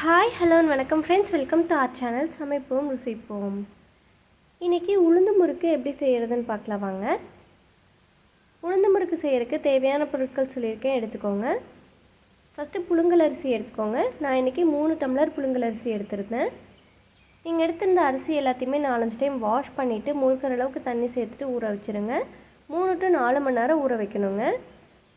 Hi hello வணக்கம் friends welcome to our channel சமைப்போம் ருசிப்போம். இன்றைக்கி உளுந்து முறுக்கு எப்படி செய்கிறதுன்னு பார்க்கலாம் வாங்க. உளுந்து முறுக்கு செய்கிறதுக்கு தேவையான பொருட்கள் சொல்லியிருக்கேன் எடுத்துக்கோங்க. ஃபஸ்ட்டு புழுங்கல் அரிசி எடுத்துக்கோங்க. நான் இன்றைக்கி மூணு டம்ளர் புழுங்கல் அரிசி எடுத்திருந்தேன். நீங்கள் எடுத்திருந்த அரிசி எல்லாத்தையுமே நாலஞ்சு டைம் வாஷ் பண்ணிவிட்டு முழுக்கிற அளவுக்கு தண்ணி சேர்த்துட்டு ஊற வச்சுருங்க. மூணு டு நாலு மணி நேரம் ஊற வைக்கணுங்க.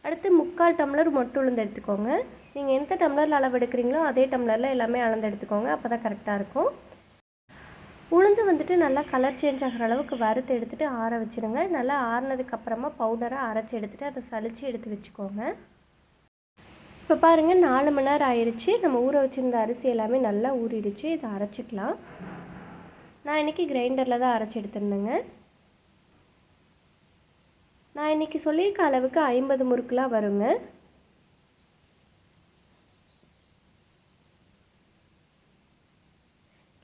அடுத்து முக்கால் டம்ளர் மொட்டு உளுந்து எடுத்துக்கோங்க. நீங்கள் எந்த டம்ளரில் அளவு எடுக்கிறீங்களோ அதே டம்ளரில் எல்லாமே அளந்து எடுத்துக்கோங்க. அப்போ தான் கரெக்டாக இருக்கும். உளுந்து வந்துட்டு நல்லா கலர் சேஞ்ச் ஆகிற அளவுக்கு வறுத்து எடுத்துகிட்டு ஆற வச்சுருங்க நல்லா ஆறினதுக்கப்புறமா பவுடராக அரைச்சி எடுத்துகிட்டு அதை சளிச்சு எடுத்து வச்சுக்கோங்க. இப்போ பாருங்கள் நாலு மணி நேரம் ஆயிடுச்சு நம்ம ஊற வச்சுருந்த அரிசி எல்லாமே நல்லா ஊறிடுச்சு. இதை அரைச்சிக்கலாம். நான் இன்றைக்கி கிரைண்டரில் தான் அரைச்சி எடுத்துருந்தேங்க. நான் இன்றைக்கி சொல்லியிருக்க அளவுக்கு ஐம்பது முறுக்குலாம் வருங்க.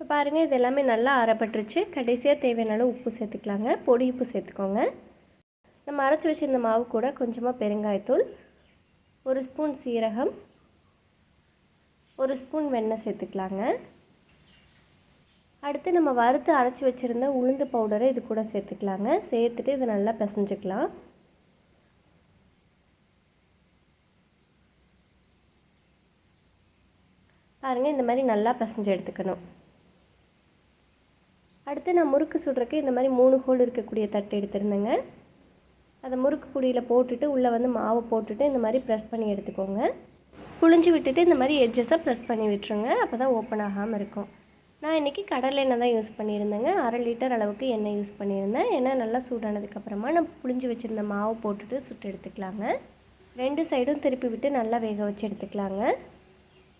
இப்போ பாருங்கள் இது எல்லாமே நல்லா அரைப்பட்டுருச்சு. கடைசியாக தேவையான அளவு உப்பு சேர்த்துக்கலாங்க. பொடி உப்பு சேர்த்துக்கோங்க. நம்ம அரைச்சி வச்சுருந்த மாவு கூட கொஞ்சமாக பெருங்காயத்தூள் ஒரு ஸ்பூன் சீரகம் ஒரு ஸ்பூன் வெண்ணெய் சேர்த்துக்கலாங்க. அடுத்து நம்ம வறுத்து அரைச்சி வச்சுருந்த உளுந்து பவுடரை இது கூட சேர்த்துக்கலாங்க. சேர்த்துட்டு இதை நல்லா பிசைஞ்சுக்கலாம். பாருங்கள் இந்த மாதிரி நல்லா பிசைஞ்சு எடுத்துக்கணும். அடுத்து நான் முறுக்கு சுடுறக்கு இந்த மாதிரி மூணு ஹோல் இருக்கக்கூடிய தட்டு எடுத்திருந்தேங்க. அதை முறுக்கு குடியில் போட்டுட்டு உள்ளே வந்து மாவு போட்டுட்டு இந்த மாதிரி ப்ரெஸ் பண்ணி எடுத்துக்கோங்க. புழிஞ்சு விட்டுட்டு இந்த மாதிரி எட்ஜஸை ப்ரெஸ் பண்ணி விட்டுருங்க. அப்போ தான் ஓப்பன் ஆகாமல் இருக்கும். நான் இன்றைக்கி கடலை எண்ணெய் தான் யூஸ் பண்ணியிருந்தேங்க. அரை லிட்டர் அளவுக்கு எண்ணெய் யூஸ் பண்ணியிருந்தேன். எண்ணெய் நல்லா சூடானதுக்கப்புறமா நான் புழிஞ்சு வச்சுருந்த மாவு போட்டுட்டு சுட்டு எடுத்துக்கலாங்க. ரெண்டு சைடும் திருப்பி விட்டு நல்லா வேக வச்சு எடுத்துக்கலாங்க.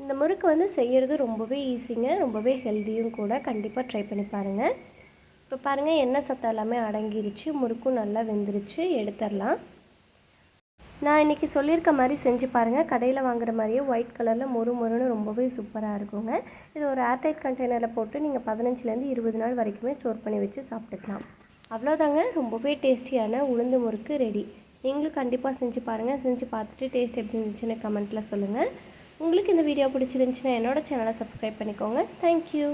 இந்த முறுக்கு வந்து செய்கிறது ரொம்பவே ஈஸிங்க ரொம்பவே ஹெல்த்தியும் கூட. கண்டிப்பாக ட்ரை பண்ணி பாருங்கள் இப்போ பாருங்கள் எண்ணெய் சத்தம் எல்லாமே அடங்கிருச்சு. முறுக்கும் நல்லா வெந்துருச்சு. எடுத்துடலாம். நான் இன்றைக்கி சொல்லியிருக்க மாதிரி செஞ்சு பாருங்கள் கடையில் வாங்குற மாதிரியே ஒயிட் கலரில் மொறு மொறுன்னு ரொம்பவே சூப்பராக இருக்குங்க. இது ஒரு ஏர்டைட் கண்டெய்னரில் போட்டு நீங்கள் பதினஞ்சுலேருந்து இருபது நாள் வரைக்குமே ஸ்டோர் பண்ணி வச்சு சாப்பிட்டுக்கலாம். அவ்வளோதாங்க ரொம்பவே டேஸ்டியான உளுந்து முறுக்கு ரெடி நீங்களும் கண்டிப்பாக செஞ்சு பாருங்கள் செஞ்சு பார்த்துட்டு டேஸ்ட் எப்படி இருந்துச்சுன்னு கமெண்ட்டில் சொல்லுங்கள் உங்களுக்கு இந்த வீடியோ பிடிச்சிருந்துச்சுன்னா என்னோட சேனலை சப்ஸ்கிரைப் பண்ணிக்கோங்க. தேங்க்யூ